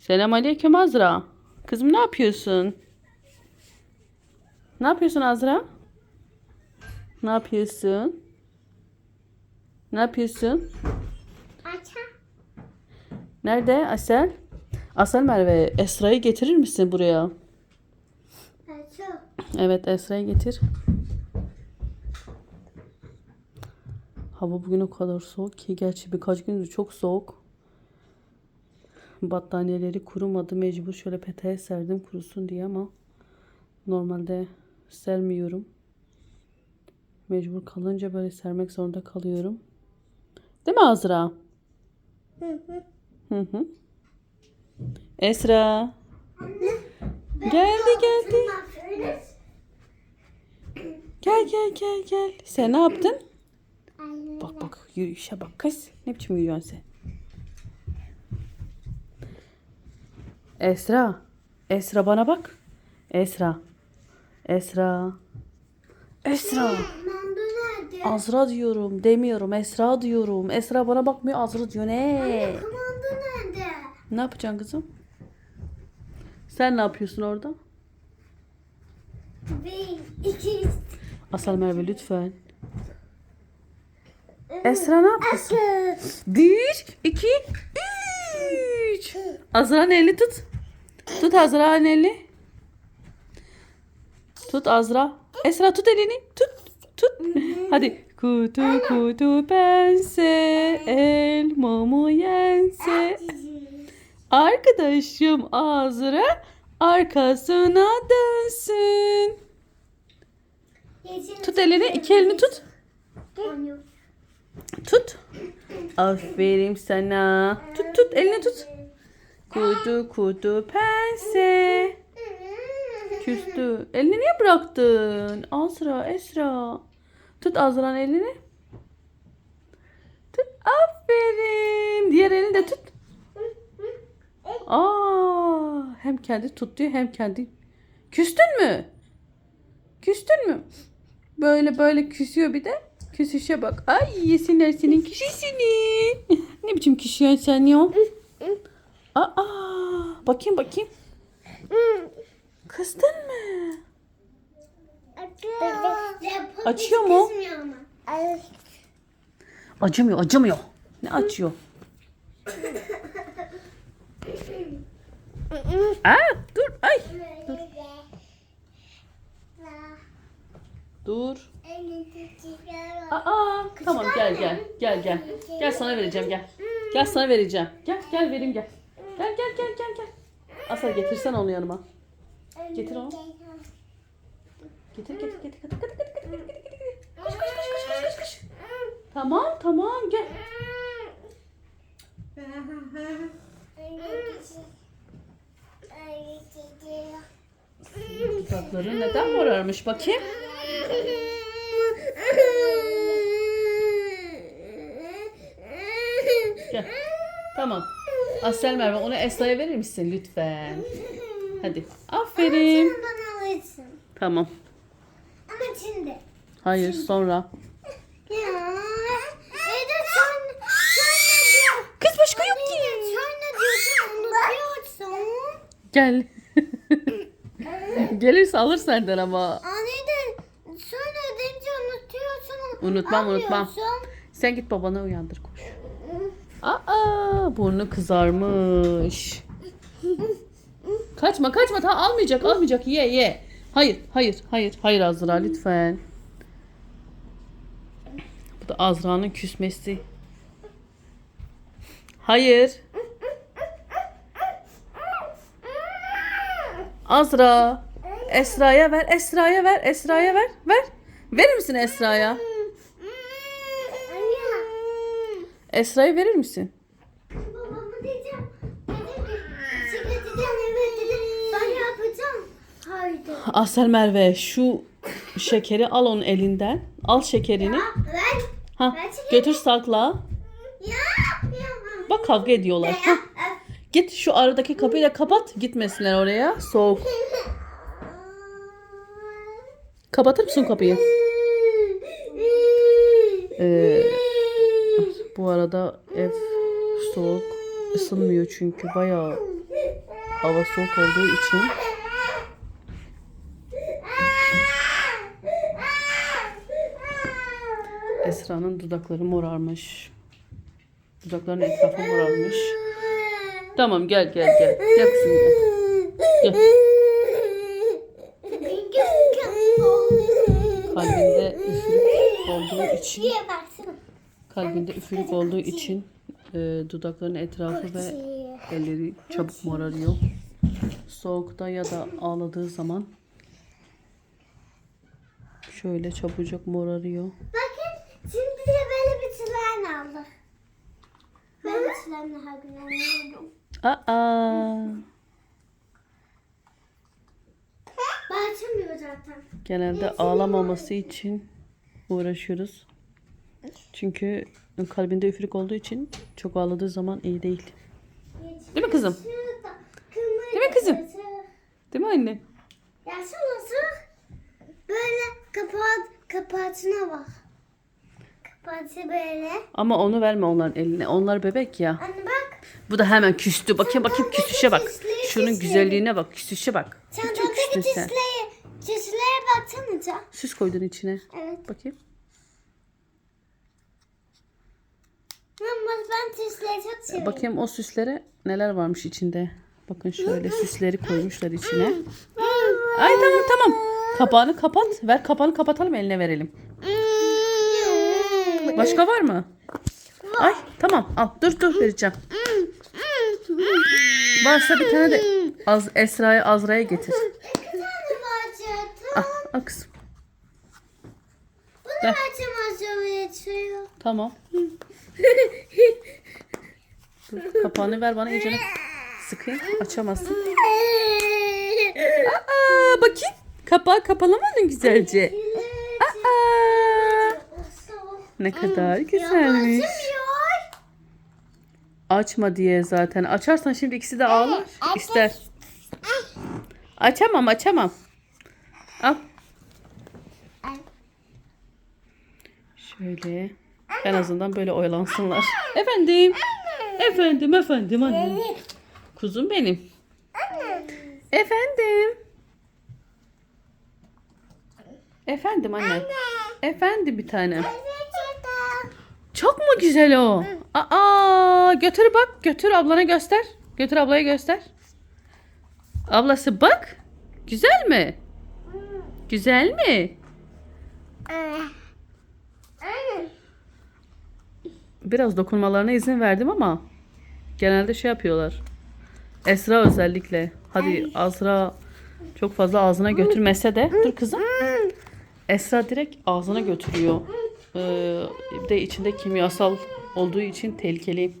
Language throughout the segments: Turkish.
Selam aleyküm Azra. Kızım ne yapıyorsun? Ne yapıyorsun Azra? Ne yapıyorsun? Ne yapıyorsun? Aça. Nerede Asel? Asel Merve, Esra'yı getirir misin buraya? Aça. Evet Esra'yı getir. Hava bugün o kadar soğuk ki gerçi birkaç gündür çok soğuk. Battaniyeleri kurumadı. Mecbur şöyle peteğe serdim kurusun diye ama normalde sermiyorum. Mecbur kalınca böyle sermek zorunda kalıyorum. Değil mi Azra? Hı hı. Hı hı. Esra. Geldi geldi. Gel gel gel gel. Sen ne yaptın? Bak bak yürüyüşe bak kız. Ne biçim yürüyorsun sen? Esra. Esra bana bak. Esra. Esra. Esra. Azra diyorum. Demiyorum. Esra diyorum. Esra bana bakmıyor. Azra diyor. Ne? Mando nerede? Ne yapacaksın kızım? Sen ne yapıyorsun orada? Bir, iki, Asal Merve lütfen. Esra ne yapıyorsun? Bir, iki, üç. Azra'nın elini tut. Tut Azra'nın elini. Tut Azra. Esra tut elini. Tut. Tut. Hadi. Kutu kutu pense elmamı yense. Arkadaşım Azra arkasına dönsün. Tut elini. iki elini tut. Tut. Aferin sana. Tut tut elini tut. Kutu kutu pense. Küstü. Elini niye bıraktın? Azra, Esra. Tut Azra'nın elini. Tut. Aferin. Diğer elini de tut. Aa, hem kendi tut diyor hem kendi. Küstün mü? Küstün mü? Böyle böyle küsüyor bir de. Küsüşe bak. Ay yesinler senin kişisini. ne biçim küsüyorsun sen ya? Aa, bakayım bakayım. Kızdın mı? Açıyor mu? Acımıyor, acımıyor. Ne açıyor? Aa, dur. Ay. Dur. Aa, tamam gel gel. Gel gel. Gel sana vereceğim gel. Gel sana vereceğim. Gel gel vereyim gel. Gel gel gel gel gel. Asal getirsen onu yanıma. Getir onu. Getir getir getir getir getir getir getir getir getir. Koş koş koş koş koş koş koş. Tamam tamam gel. Dudakların neden morarmış bakayım? Gel. Tamam. Asel Merve onu Esra'ya verir misin lütfen? Hadi. Aferin. Sen bana alırsın. Tamam. Ama şimdi. Hayır sonra. Ya. Eda sen, sen? Kız başka yok ki. Sen ne diyorsun unutuyorsun. Gel. Gelirse alır senden ama. Anne de sen ödeyince unutuyorsun. Unutmam, unutmam. Sen git babanı uyandır. Aa burnu kızarmış. Kaçma kaçma tamam almayacak almayacak ye ye. Hayır hayır hayır hayır Azra lütfen. Bu da Azra'nın küsmesi. Hayır. Azra. Esra'ya ver, Esra'ya ver, Esra'ya ver, ver. Verir misin Esra'ya? Anne. Esra'yı verir misin? Babama diyeceğim. Dedim ki çıkartacağım evet dedi. Ben yapacağım. Haydi. Asel Merve şu şekeri al onun elinden. Al şekerini. Ver. Ha, ver şekeri. götür sakla. Ya. Ya. Bak kavga ediyorlar. Ha, git şu aradaki kapıyı da kapat. Gitmesinler oraya. Soğuk. Kapatır mısın kapıyı? Ee, bu arada ev soğuk. ısınmıyor çünkü bayağı Hava soğuk olduğu için Esra'nın dudakları morarmış. Dudaklarının etrafı morarmış. Tamam gel gel gel. Gel kızım gel. Gel. Kalbinde üfürük olduğu için. Kalbinde üfürük olduğu için e, dudaklarının etrafı ve elleri çabuk morarıyor. Soğukta ya da ağladığı zaman şöyle çabucak morarıyor. Bakın şimdi de böyle bir tren aldık. Ben bu trenle her gün oynuyorum. Aa! Bağırtamıyor zaten. Genelde ağlamaması için uğraşıyoruz. Çünkü kalbinde üfürük olduğu için çok ağladığı zaman iyi değil. Değil mi kızım? Değil mi kızım? Değil mi anne? Ya şurası böyle kapat kapatına bak. Kapatı böyle. Ama onu verme onların eline. Onlar bebek ya. Anne bak. Bu da hemen küstü. Bakayım bakayım küsüşe bak. Şunun güzelliğine bak. Küsüşe bak. Çok Çantadaki küstün sen. çizlere, çizlere baksanıza. Süs koydun içine. Evet. Bakayım. Ben çizleri çok seviyorum. Bakayım o süslere neler varmış içinde. Bakın şöyle süsleri koymuşlar içine. Ay tamam tamam. Kapağını kapat. Ver kapağını kapatalım eline verelim. Başka var mı? Ay tamam al dur dur vereceğim. Varsa bir tane de Az Esra'ya Azra'ya getir. Al, al kızım. Bunu Ver. açamaz. Tamam. Dur, kapağını ver bana iyice sıkayım. Açamazsın. Aa, bakayım. Kapağı kapalamadın güzelce. Aa, ne kadar güzelmiş. Açma diye zaten. Açarsan şimdi ikisi de ağlar. ister. Açamam açamam. Al. Şöyle. En azından böyle oyalansınlar. Efendim. Efendim efendim annem. Kuzum benim. Efendim. Efendim anne. Efendim bir tanem. Çok mu güzel o? Aa, götür bak. Götür ablana göster. Götür ablaya göster. Ablası bak. Güzel mi? Güzel mi? Biraz dokunmalarına izin verdim ama genelde şey yapıyorlar. Esra özellikle. Hadi Azra çok fazla ağzına götürmese de. Dur kızım. Esra direkt ağzına götürüyor. Ee, bir de içinde kimyasal olduğu için tehlikeli.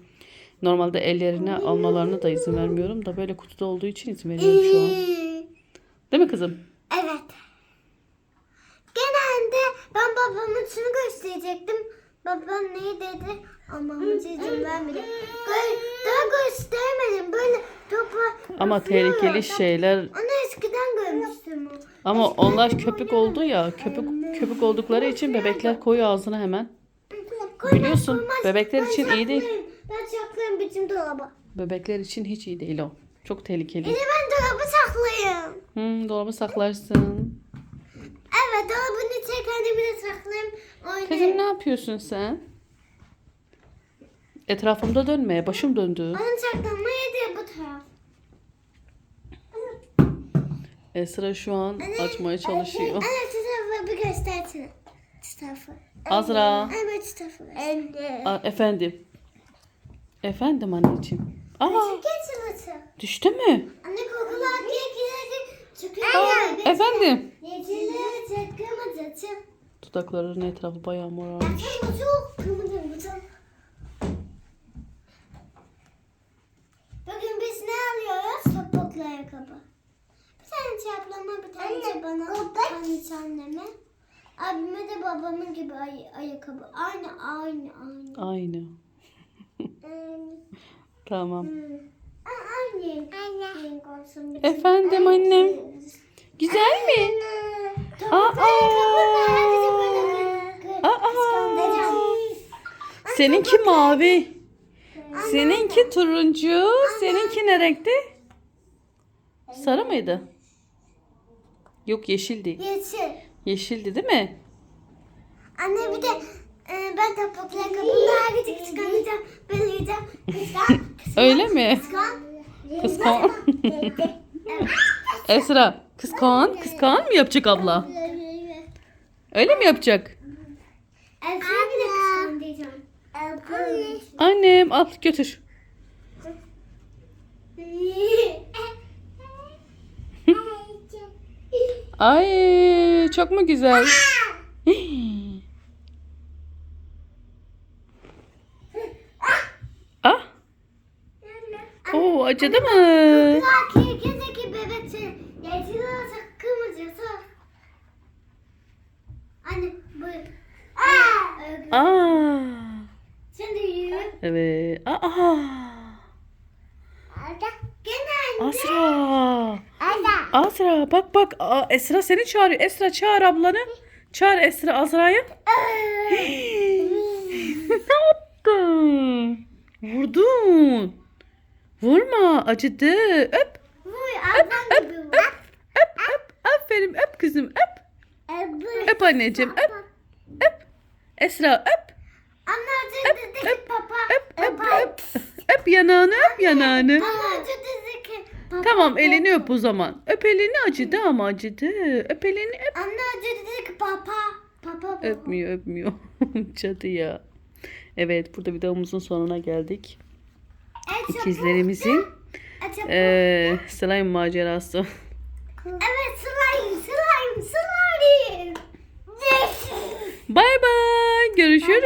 Normalde ellerine almalarına da izin vermiyorum da böyle kutuda olduğu için izin veriyorum şu an. Değil mi kızım? Evet. Genelde ben babamın şunu Babam ne dedi? Ama izin vermedi. Gö- daha göstermedim. Böyle topu Ama üflüyor. tehlikeli şeyler Onu eskiden görmüştüm. o. ama onlar köpük oldu ya köpük köpük oldukları için bebekler koyu ağzına hemen. Biliyorsun, koymaz. bebekler Ben için iyi değil. saklarım. Ben saklarım bütün dolaba. Bebekler için hiç iyi değil o. Çok tehlikeli. Bir de ben dolabı saklayayım. Hmm, dolabı saklarsın. Evet dolabın içine kendimi de saklayayım. Kızım ne yapıyorsun sen? Etrafımda dönmeye başım döndü. Onun saklanma yeri bu taraf. Esra şu an açmaya çalışıyor. Anne tarafı bir göstersene. Tarafı. Azra. Evet şu tarafı. Anne. Aa, efendim. Efendim anneciğim. Aa düştü mü? Anne kokular diye Aa, efendim. Yediler çekemedi. Çık. Dudaklarının etrafı bayağı morarmış. Kırmızı. Bugün biz ne alıyoruz? Topuklu ayakkabı. Bir tane çaplama, bir tane bana, bir tane anneme. Abime de babamın gibi ay- ayakkabı. Aynı, aynı, aynı. Aynı. Aynı. Tamam. Hmm. Aa, olsun. Efendim annem. Güzel mi? Böyle. Aa. Seninki mavi. Seninki turuncu. Seninki ne renkti? Sarı mıydı? Yok yeşildi. Yeşil. Yeşildi değil mi? Anne bir de e, ben topuklu ayakkabımı daha küçük çıkaracağım. Böyle yiyeceğim. Kıskan. Öyle mi? Kıskan. Kıskan. Esra kıskan kıskan mı yapacak abla? Öyle mi yapacak? Elfine bile kıskan diyeceğim. Elfine. Annem al götür. Ay çok mu güzel? Oo acıdı mı? Kirgizdeki bebekçi yeşil olsa kırmızısı. Anne bu. Aa. Aa. Şimdi yürü. Evet. Aa. Gene. Asra. Azra bak bak Aa, Esra seni çağırıyor. Esra çağır ablanı. Çağır Esra Azra'yı. ne yaptın? Vurdun. Vurma acıdı. Öp Vuy ablam gibi vur. öp öp. Aferin öp kızım öp. Öp anneciğim öp. Öp. Esra öp. Anne dedi ki papa. Öp öp öp. Öp yanağını öp yanağını. Bana dedi ki papa. Tamam elini öp o zaman. Öp elini acıdı ama acıdı. Öp elini öp. Anne dedi ki papa. Papa papa. Öpmüyor öpmüyor. Cadı ya. Evet burada videomuzun sonuna geldik. İkizlerimizin eee slime macerası. Evet slime slime slime. Bay bay. Görüşürüz.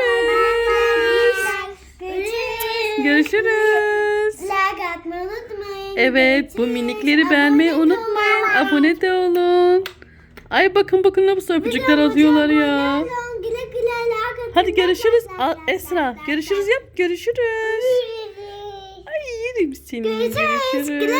Görüşürüz. Görüşürüz. Like atmayı unutmayın. Evet bu minikleri beğenmeyi unutmayın. Abone de olun. Ay bakın bakın nasıl öpücükler atıyorlar ya. Hadi görüşürüz. Esra görüşürüz yap. Görüşürüz. Seni. Görüşürüz. Görüşürüz.